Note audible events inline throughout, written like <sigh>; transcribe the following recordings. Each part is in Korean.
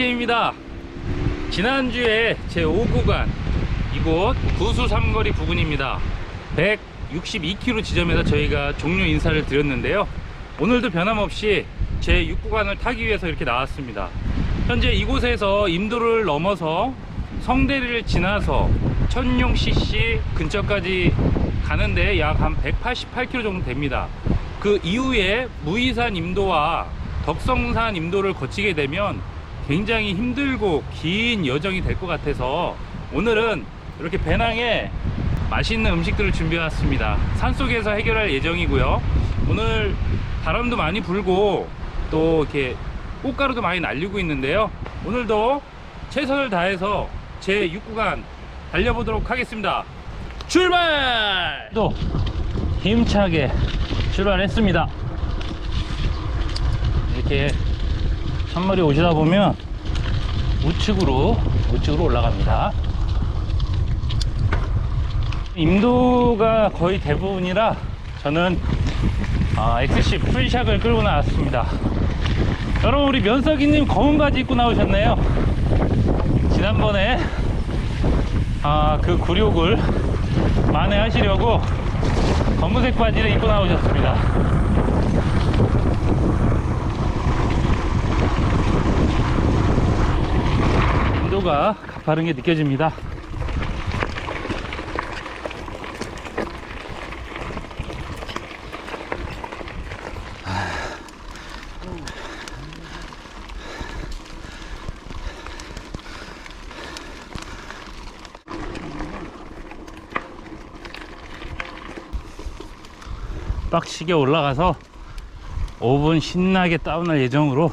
자킴입니다. 지난주에 제 5구간 이곳 구수 삼거리 부근입니다. 162km 지점에서 저희가 종료 인사를 드렸는데요. 오늘도 변함없이 제 6구간을 타기 위해서 이렇게 나왔습니다. 현재 이곳에서 임도를 넘어서 성대리를 지나서 천룡 CC 근처까지 가는데 약 한 188km 정도 됩니다. 그 이후에 무이산 임도와 덕성산 임도를 거치게 되면 굉장히 힘들고 긴 여정이 될 것 같아서 오늘은 이렇게 배낭에 맛있는 음식들을 준비해 왔습니다. 산속에서 해결할 예정이고요. 오늘 바람도 많이 불고 또 이렇게 꽃가루도 많이 날리고 있는데요. 오늘도 최선을 다해서 제 6구간 달려보도록 하겠습니다. 출발! 또 힘차게 출발했습니다. 이렇게 한 마리 오시다 보면 우측으로 우측으로 올라갑니다. 임도가 거의 대부분이라 저는 아, XC 풀샥을 끌고 나왔습니다. 여러분 우리 면석이님 검은 바지 입고 나오셨네요. 지난번에 아, 그 굴욕을 만회하시려고 검은색 바지를 입고 나오셨습니다. 인도가 가파른 게 느껴집니다. 빡시게 올라가서 5분 신나게 다운할 예정으로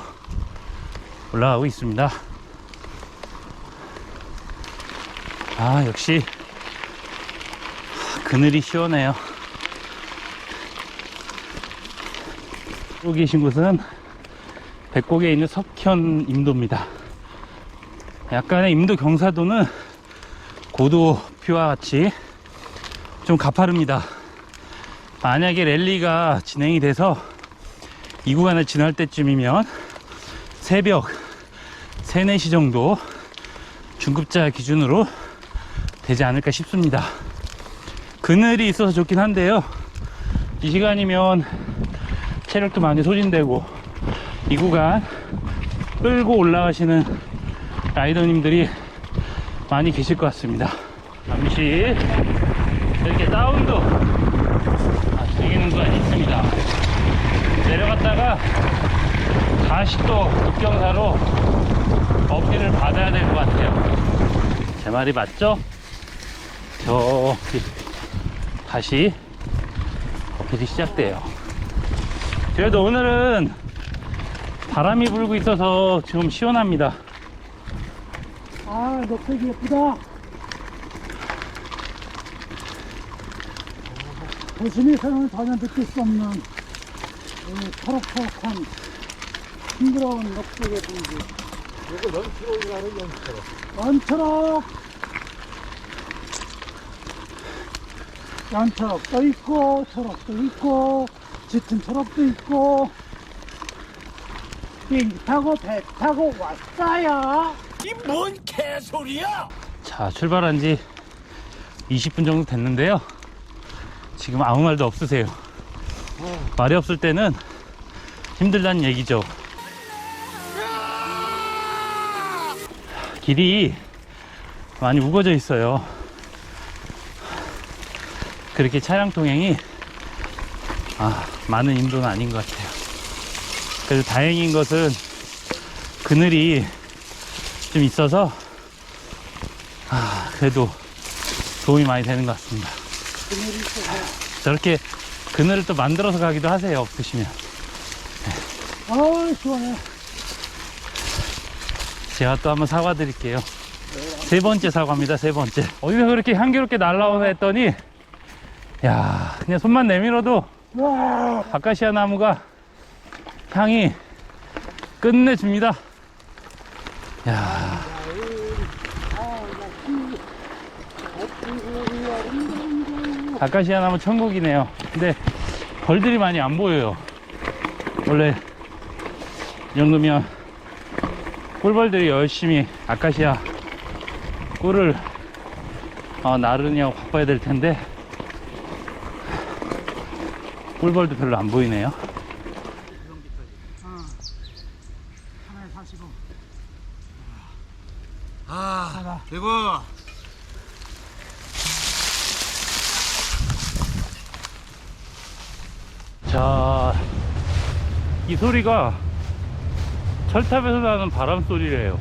올라가고 있습니다. 아, 역시 그늘이 시원해요. 여기 계신 곳은 백곡에 있는 석현 임도입니다. 약간의 임도 경사도는 고도표와 같이 좀 가파릅니다. 만약에 랠리가 진행이 돼서 이 구간을 지날 때쯤이면 새벽 3, 4시 정도 중급자 기준으로 되지 않을까 싶습니다. 그늘이 있어서 좋긴 한데요. 이 시간이면 체력도 많이 소진되고 이 구간 끌고 올라가시는 라이더님들이 많이 계실 것 같습니다. 잠시 이렇게 다운도 아, 즐기는 구간이 있습니다. 내려갔다가 다시 또 급경사로 어필을 받아야 될 것 같아요. 제 말이 맞죠? 저기 다시 어필이 시작돼요. 그래도 오늘은 바람이 불고 있어서 지금 시원합니다. 아, 녹색이 예쁘다. 도심에서는 전혀 느낄 수 없는 이 초록초록한 싱그러운 녹색의 분위기. 이거 런치로이라는 연치로. 연초록! 연초록도 있고, 초록도 있고, 짙은 초록도 있고, 비행기 타고 배 타고 왔어요. 이 뭔 개소리야! 자, 출발한 지 20분 정도 됐는데요. 지금 아무 말도 없으세요. 말이 없을 때는 힘들다는 얘기죠. 길이 많이 우거져 있어요. 그렇게 차량 통행이 아, 많은 인도는 아닌 것 같아요. 그래도 다행인 것은 그늘이 좀 있어서 아, 그래도 도움이 많이 되는 것 같습니다. 저렇게 그늘을 또 만들어서 가기도 하세요, 없으시면. 아우, 시원해. 제가 또 한번 사과 드릴게요. 세 번째 사과입니다, 세 번째. 어디서 그렇게 향기롭게 날라오나 했더니, 야 그냥 손만 내밀어도 와, 아카시아 나무가 향이 끝내줍니다. 야 아카시아 나무 천국이네요. 근데 벌들이 많이 안 보여요. 원래 이 정도면 꿀벌들이 열심히 아카시아 꿀을 어, 나르느냐고 바빠야 될 텐데 꿀벌도 별로 안 보이네요. 하나에 45. 아, 대구. 자, 이 소리가 철탑에서 나는 바람 소리래요.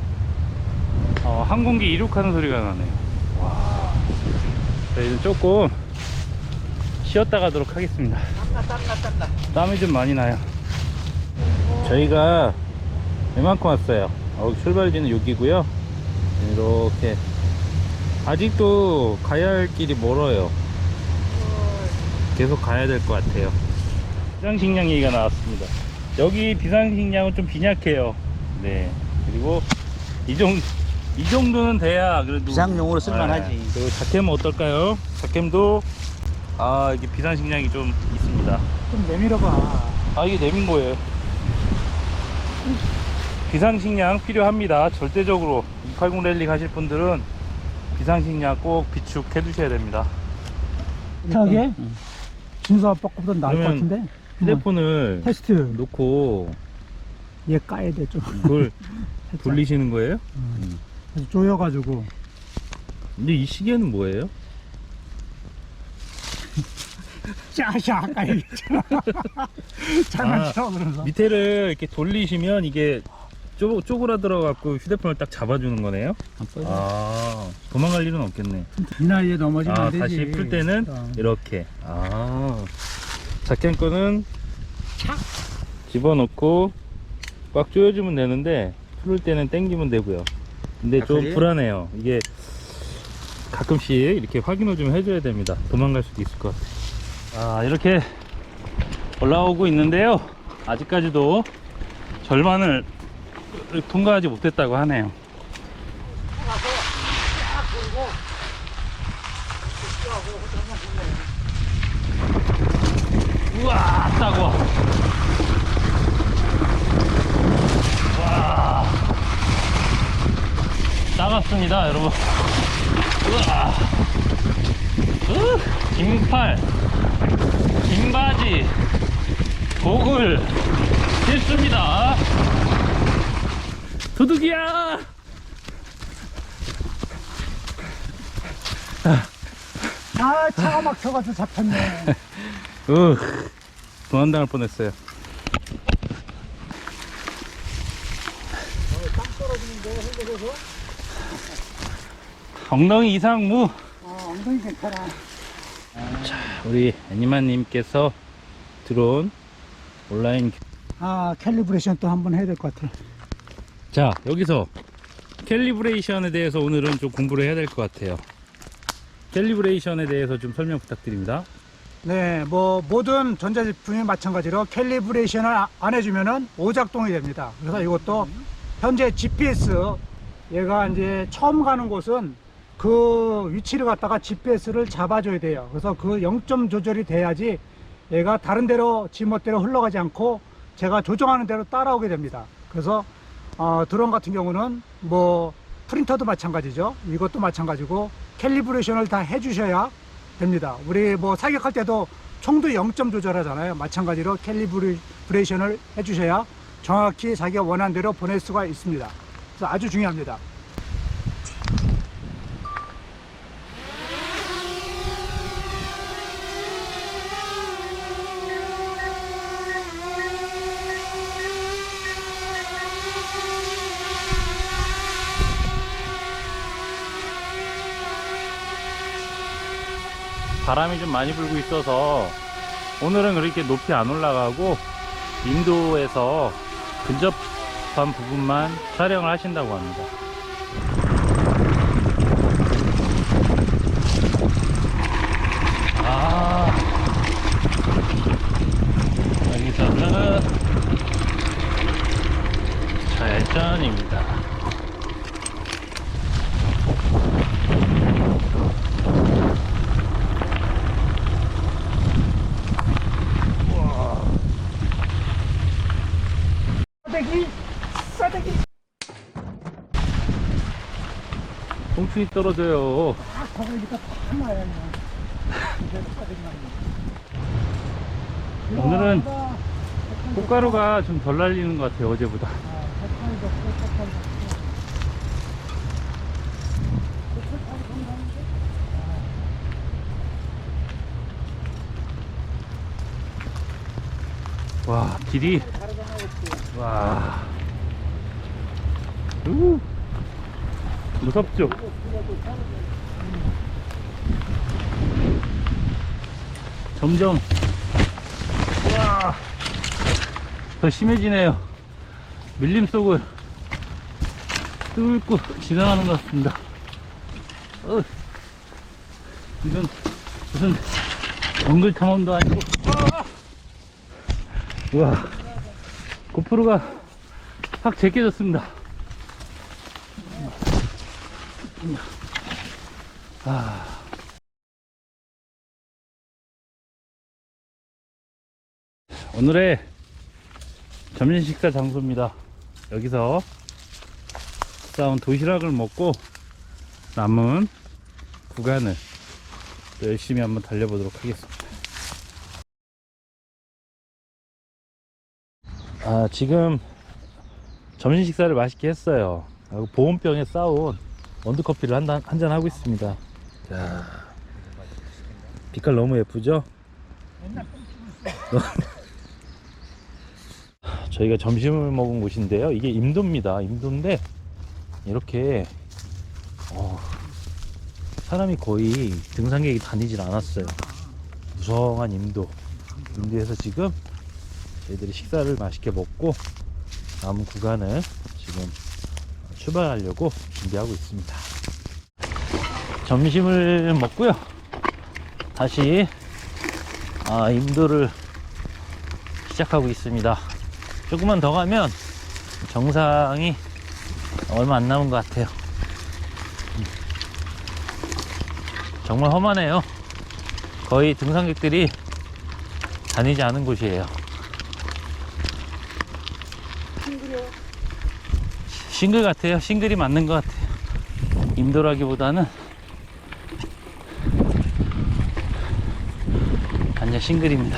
어, 항공기 이륙하는 소리가 나네요. 와, 저희는 조금 쉬었다 가도록 하겠습니다. 땀나, 땀나, 땀나. 땀이 좀 많이 나요. 저희가 이만큼 왔어요. 어, 출발지는 여기고요. 이렇게 아직도 가야 할 길이 멀어요. 계속 가야 될 것 같아요. 비상식량 얘기가 나왔습니다. 여기 비상식량은 좀 빈약해요. 네. 그리고 이 정도 이 정도는 돼야 그래도 비상용으로 쓸만하지. 네. 그리고 자캠은 어떨까요? 자캠도 아 이게 비상식량이 좀 있습니다. 좀 내밀어봐. 아 이게 내민 거예요 비상식량 필요합니다 절대적으로 280 랠리 가실 분들은 비상식량 꼭 비축해 두셔야 됩니다 타게? 준수 아빠 거보다 나을 것 그러면 같은데? 휴대폰을 어, 테스트. 놓고 얘 까야 돼, 좀. 그걸 <laughs> 살짝. 돌리시는 거예요? 음. 그래서 조여가지고. 근데 이 시계는 뭐예요? <laughs> 짜샤, 아까 얘기했잖아. 장난쳐, 그러면서. 밑에를 이렇게 돌리시면 이게 쪼, 쪼그라들어 갖고 휴대폰을 딱 잡아주는 거네요 아 도망갈 일은 없겠네 이 나이에 넘어지면 아, 안 되지. 다시 풀 때는 그럼. 이렇게. 아. 작전 거는 집어넣고 꽉 조여주면 되는데 풀을 때는 당기면 되고요. 근데 아, 좀? 불안해요. 이게 가끔씩 이렇게 확인을 좀 해줘야 됩니다. 도망갈 수도 있을 것 같아요. 아, 이렇게 올라오고 있는데요. 아직까지도 절반을 통과하지 못했다고 하네요. 우와 싸고 와 나갔습니다 여러분 우와 으, 긴팔 긴바지 복을 필수입니다. 도둑이야! 아, 차가 막혀가지고 잡혔네. <laughs> 으 도난당할 뻔했어요 엉덩이 이상 무 어, 엉덩이 괜찮아. 우리 애니마님께서 들어온 온라인 아, 캘리브레이션 또 한번 해야 될 것 같아. 자 여기서 캘리브레이션에 대해서 오늘은 좀 공부를 해야 될 것 같아요 캘리브레이션에 대해서 좀 설명 부탁드립니다 네, 뭐 모든 전자제품이 마찬가지로 캘리브레이션을 아- 안 해주면은 오작동이 됩니다. 그래서 이것도 현재 GPS 얘가 이제 처음 가는 곳은 그 위치를 갖다가 GPS를 잡아줘야 돼요. 그래서 그 0점 조절이 돼야지 얘가 다른 데로 지멋대로 흘러가지 않고 제가 조정하는 대로 따라오게 됩니다. 그래서 어, 드론 같은 경우는 뭐 프린터도 마찬가지죠. 이것도 마찬가지고 캘리브레이션을 다 해주셔야 됩니다. 우리 뭐 사격할 때도 총도 0점 조절하잖아요. 마찬가지로 캘리브레이션을 해주셔야 정확히 자기가 원하는 대로 보낼 수가 있습니다. 그래서 아주 중요합니다. 바람이 좀 많이 불고 있어서 오늘은 그렇게 높이 안 올라가고 인도에서 근접한 부분만 촬영을 하신다고 합니다. 아, 여기서는 좌회전입니다. 싸대기, 싸대기. 단순히 떨어져요. 오늘은 꽃가루가 좀 덜 날리는 것 같아요, 어제보다. 와, 길이. 와. 우. 무섭죠? 점점. 와. 더 심해지네요. 밀림 속을 뚫고 지나가는 것 같습니다. 어. 이건 무슨 정글 탐험도 아니고. 우와 고프로가 확 제껴졌습니다 아. 오늘의 점심 식사 장소입니다 여기서 싸운 도시락을 먹고 남은 구간을 또 열심히 한번 달려보도록 하겠습니다 아, 지금 점심 식사를 맛있게 했어요. 보온병에 싸온 원두커피를 한잔 하고 있습니다. 자, 빛깔 너무 예쁘죠? <laughs> 저희가 점심을 먹은 곳인데요. 이게 임도입니다. 임도인데, 이렇게, 어, 사람이 거의 등산객이 다니질 않았어요. 무성한 임도. 임도에서 지금 저희들이 식사를 맛있게 먹고 남은 구간을 지금 출발하려고 준비하고 있습니다. 점심을 먹고요. 다시 아, 임도를 시작하고 있습니다. 조금만 더 가면 정상이 얼마 안 남은 것 같아요. 음. 정말 험하네요. 거의 등산객들이 다니지 않은 곳이에요. 싱글 같아요. 싱글이 맞는 것 같아요. 임도라기보다는 완전 싱글입니다.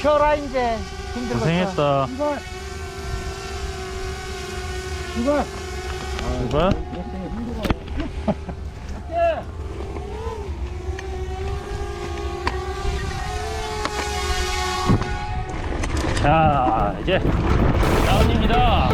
쉬어라, 이제. 힘들겠어. 고생했다. 이거. 이거. 누가? 자, 이제 다운입니다.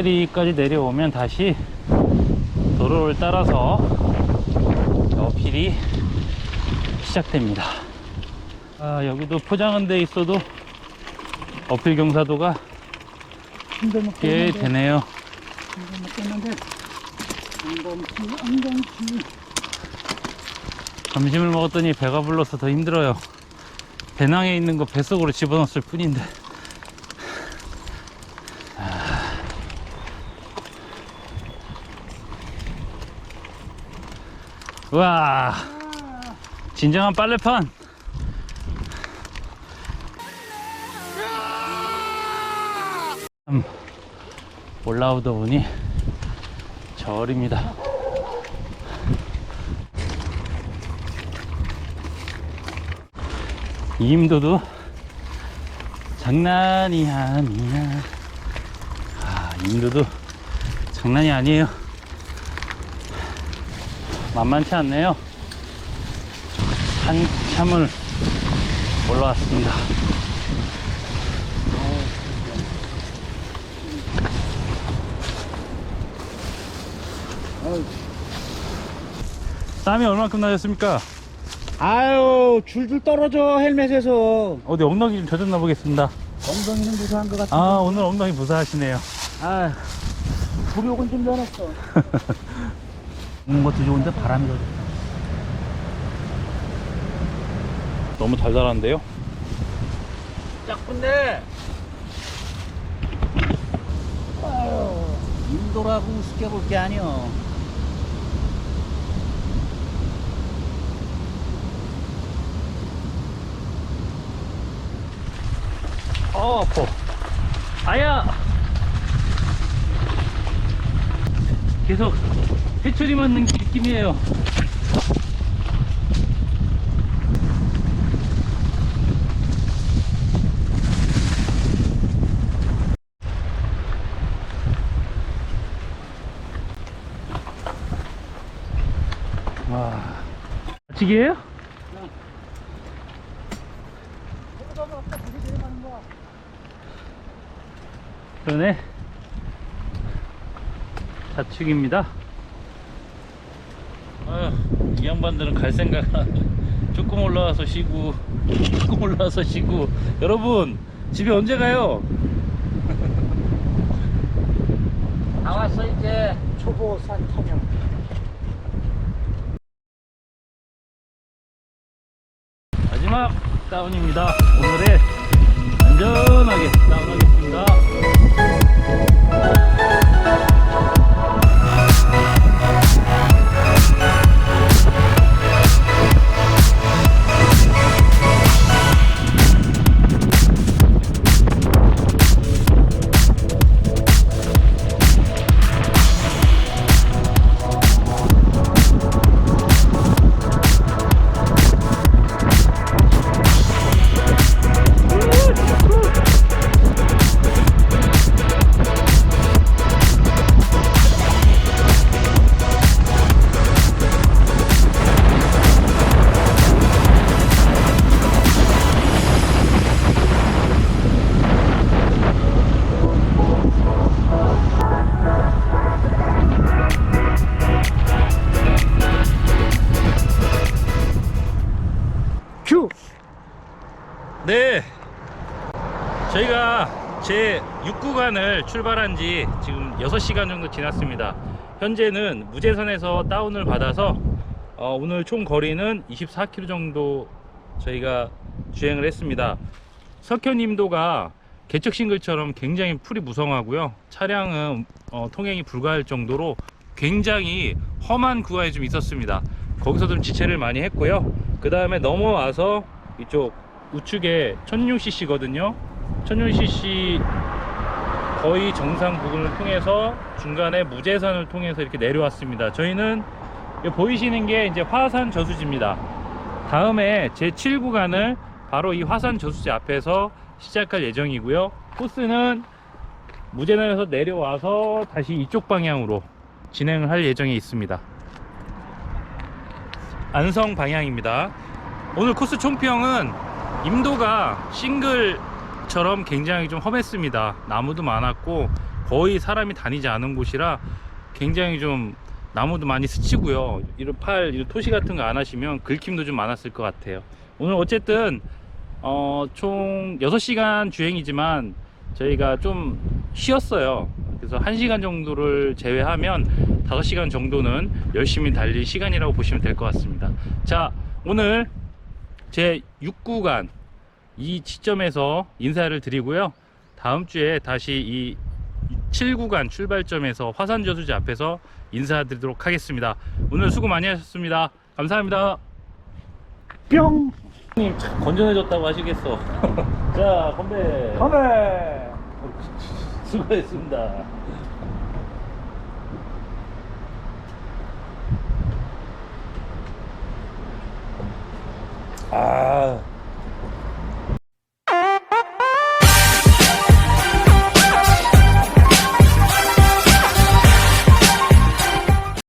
성대리까지 내려오면 다시 도로를 따라서 어필이 시작됩니다. 아, 여기도 포장은 돼 있어도 어필 경사도가 꽤. 되네요. 점심을 먹었더니 배가 불러서 더 힘들어요. 배낭에 있는 거 뱃속으로 집어넣었을 뿐인데. 와, 진정한 빨래판. 참 올라오다 보니 절입니다. 이 임도도 장난이 아니야. 아, 이 임도도 장난이 아니에요. 만만치 않네요. 한참을 올라왔습니다. 땀이 얼마큼 나셨습니까? 아유 줄줄 떨어져 헬멧에서 어디 엉덩이 좀 젖었나 보겠습니다. 엉덩이는 무사한 것 같아 아, 오늘 엉덩이 무사하시네요. 아 부력은 좀 변했어 <laughs> 먹는 것도 좋은데 바람이 더 좋다 너무 달달한데요? 짝쁜데 아유 인도라고 우습게 볼 게 아니여 어, 아파. 아야! 계속 회초리 맞는 느낌이에요. 와, 아치기예요? 그러네. 좌측입니다. 양반들은 갈 생각 조금 <laughs> 올라와서 쉬고, 조금 올라와서 쉬고. 여러분, 집에 언제 가요? <laughs> 다 왔어 이제 초보 산 타령. 마지막 다운입니다. 오늘의 안전하게 다운하겠습니다. 6구간을 출발한 지 지금 6시간 정도 지났습니다. 현재는 무제선에서 다운을 받아서 어, 오늘 총 거리는 24km 정도 저희가 주행을 했습니다. 석현 임도가 개척 싱글처럼 굉장히 풀이 무성하고요. 차량은 어, 통행이 불가할 정도로 굉장히 험한 구간이 좀 있었습니다. 거기서 좀 지체를 많이 했고요. 그 다음에 넘어와서 이쪽 우측에 1600cc거든요. 1600cc 거의 정상 부근을 통해서 중간에 무제선을 통해서 이렇게 내려왔습니다. 저희는 보이시는 게 이제 화산 저수지입니다. 다음에 제 7구간을 바로 이 화산 저수지 앞에서 시작할 예정이고요. 코스는 무제선에서 내려와서 다시 이쪽 방향으로 진행을 할 예정에 있습니다. 안성 방향입니다. 오늘 코스 총평은 임도가 싱글 처럼 굉장히 좀 험했습니다. 나무도 많았고 거의 사람이 다니지 않은 곳이라 굉장히 좀 나무도 많이 스치고요. 이런 팔, 이런 토시 같은 거 안 하시면 긁힘도 좀 많았을 것 같아요. 오늘 어쨌든 어, 총 6시간 주행이지만 저희가 좀 쉬었어요. 그래서 1시간 정도를 제외하면 5시간 정도는 열심히 달릴 시간이라고 보시면 될 것 같습니다. 자, 오늘 제 6구간 이 지점에서 인사를 드리고요. 다음 주에 다시 이 7구간 출발점에서 화산저수지 앞에서 인사드리도록 하겠습니다. 오늘 수고 많이 하셨습니다. 감사합니다. 뿅! 님참 건전해졌다고 하시겠어. <laughs> 자, 건배. 건배! <laughs> 수고했습니다. 아,